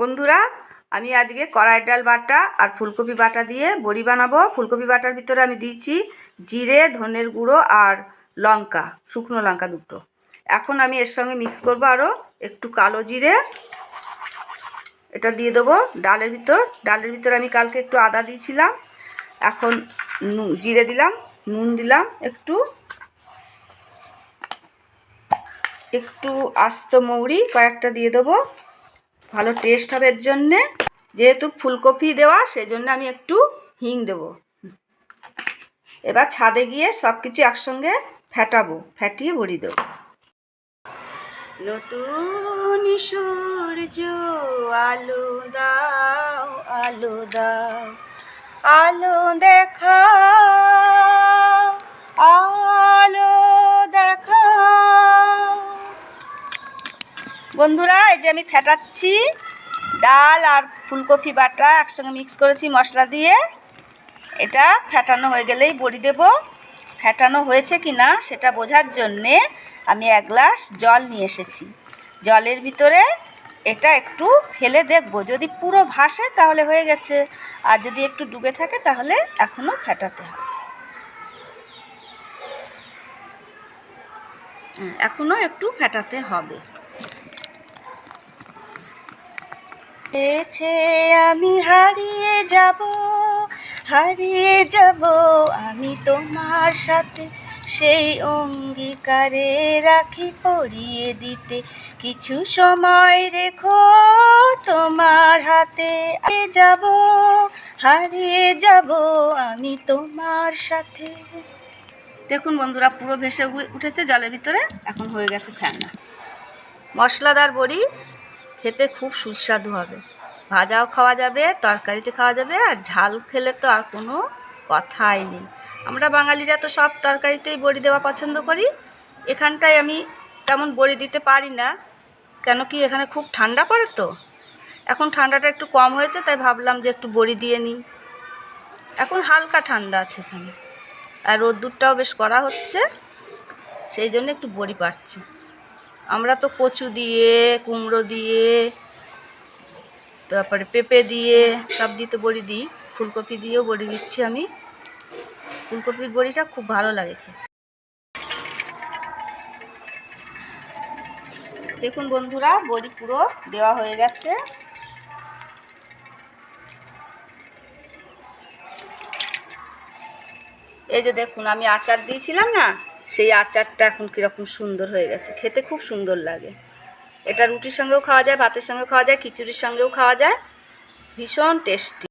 বন্ধুরা, আমি আজকে কড়াই ডাল বাটা আর ফুলকপি বাটা দিয়ে বড়ি বানাবো। ফুলকপি বাটার ভিতরে আমি দিয়েছি জিরে, ধনের গুঁড়ো আর লঙ্কা, শুকনো লঙ্কা দুটো। এখন আমি এর সঙ্গে মিক্স করব আরও একটু কালো জিরে। এটা দিয়ে দেবো ডালের ভিতর। ডালের ভিতর আমি কালকে একটু আদা দিয়েছিলাম। এখন জিরে দিলাম, নুন দিলাম একটু। একটু আস্ত মৌরি কয়েকটা দিয়ে দেবো। ভালো টেস্ট হবে এর জন্যে। যেহেতু ফুলকপি দেওয়া, সেজন্য আমি একটু হিং দেবো। এবার ছাদে গিয়ে সব কিছু একসঙ্গে ফেটাবো ফ্যাটিয়ে বড়ি দেবো। নতুন সূর্য, আলো দাও আলো দাও, আলো দেখা। বন্ধুরা, এই যে আমি ফেটাচ্ছি ডাল আর ফুলকপি বাটা একসঙ্গে মিক্স করেছি মশলা দিয়ে। এটা ফেটানো হয়ে গেলেই বড়ি দেব। ফেটানো হয়েছে কি না সেটা বোঝার জন্যে আমি এক গ্লাস জল নিয়ে এসেছি। জলের ভিতরে এটা একটু ফেলে দেখব। যদি পুরো ভাসে তাহলে হয়ে গেছে। আর যদি একটু ডুবে থাকে তাহলে এখনও ফেটাতে হবে। এখনও একটু ফেটাতে হবে। পেয়েছে, আমি হারিয়ে যাব হারিয়ে যাব। আমি তোমার সাথে সেই অঙ্গীকারে রাখি, পরিয়ে দিতে কিছু সময় রেখো। তোমার হাতে যাব, হারিয়ে যাব। আমি তোমার সাথে। দেখুন বন্ধুরা, পুরো ভেসে উঠেছে, জলের ভিতরে। এখন হয়ে গেছে ফ্যানা মশলাদার বড়ি খেতে খুব সুস্বাদু হবে। ভাজাও খাওয়া যাবে, তরকারিতে খাওয়া যাবে, আর ঝাল খেলে তো আর কোনো কথাই নেই। আমরা বাঙালিরা তো সব তরকারিতেই বড়ি দেওয়া পছন্দ করি। এখানটায় আমি তেমন বড়ি দিতে পারি না, কেন কি এখানে খুব ঠান্ডা পড়ে তো? এখন ঠান্ডাটা একটু কম হয়েছে, তাই ভাবলাম যে একটু বড়ি দিয়ে নিই। এখন হালকা ঠান্ডা আছে এখানে। আর রোদ্দুরটাও বেশ করা হচ্ছে, সেই জন্য একটু বড়ি পাচ্ছি আমরা তো কচু দিয়ে, কুমড়ো দিয়ে, তারপরে পেঁপে দিয়ে, সব দিয়ে তো বড়ি দিই। ফুলকপি দিয়েও বড়ি দিচ্ছি আমি। ফুলকপির বড়িটা খুব ভালো লাগে দেখুন বন্ধুরা, বড়ি পুরো দেওয়া হয়ে গেছে। এই যে দেখুন, আমি আচার দিয়েছিলাম না? সেই আচারটা এখন কীরকম সুন্দর হয়ে গেছে। খেতে খুব সুন্দর লাগে। এটা রুটির সঙ্গেও খাওয়া যায়, ভাতের সঙ্গেও খাওয়া যায়, খিচুড়ির সঙ্গেও খাওয়া যায়। ভীষণ টেস্টি